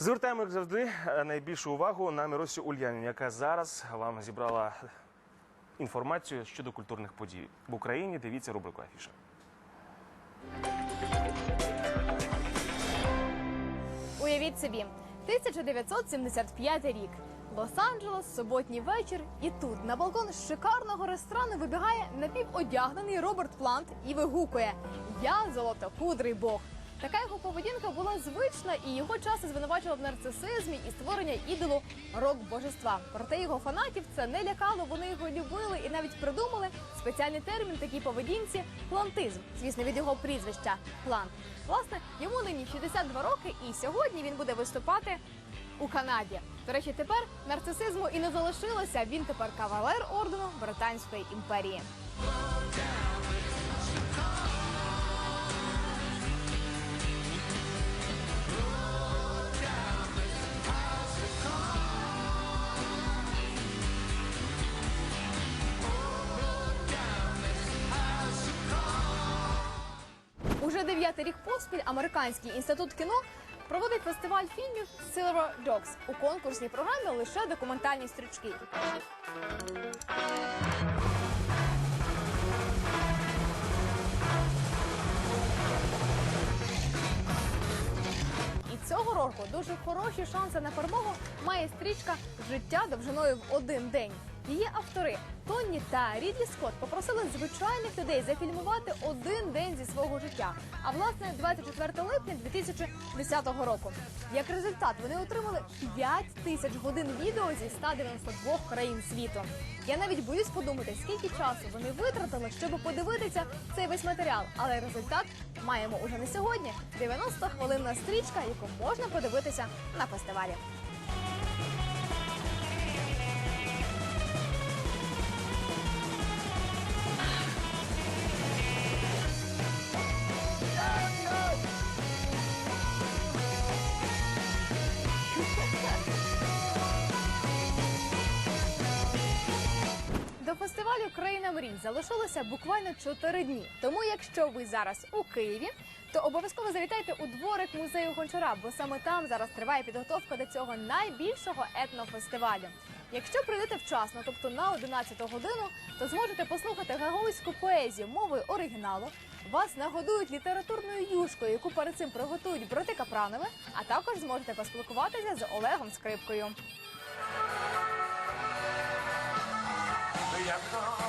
Звертаємо, як завжди, е, найбільшу увагу на Миросю Ульянін, яка зараз вам зібрала інформацію щодо культурних подій в Україні. Дивіться рубрику Афіша. Уявіть собі, 1975 рік. Лос-Анджелес, суботній вечір, і тут на балкон шикарного ресторану вибігає напіводягнений Роберт Плант і вигукує Я золотокудрий Бог. Така його поведінка була звична, і його часто звинувачували в нарцисизмі і створення ідолу рок божества. Проте його фанатів це не лякало. Вони його любили і навіть придумали спеціальний термін такій поведінці плантизм. Звісно, від його прізвища плант. Власне, йому нині 62 роки, і сьогодні він буде виступати у Канаді. До речі, тепер нарцисизму і не залишилося. Він тепер кавалер ордену Британської імперії. Дев'ятий рік поспіль американський інститут кіно проводить фестиваль фільмів Silver Dogs. У конкурсній програмі лише документальні стрічки. І цього року дуже хороші шанси на перемогу має стрічка Життя довжиною в один день. Її автори Тонні та Рідлі Скотт попросили звичайних людей зафільмувати один день зі свого життя. А власне 24 липня 2010 року. Як результат, вони отримали 5 тисяч годин відео зі 192 країн світу. Я навіть боюсь подумати, скільки часу вони витратили, щоб подивитися цей весь матеріал. Але результат маємо уже не сьогодні. 90 хвилинна стрічка, яку можна подивитися на фестивалі. Фестивалю Країна мрій залишилося буквально 4 дні. Тому, якщо ви зараз у Києві, то обов'язково завітайте у дворик музею Гончара, бо саме там зараз триває підготовка до цього найбільшого етнофестивалю. Якщо прийдете вчасно, тобто на 11 годину, то зможете послухати гагойську поезію мовою оригіналу. Вас нагодують літературною юшкою, яку перед цим приготують брати Капранови, а також зможете поспілкуватися з Олегом Скрипкою. Vietnam.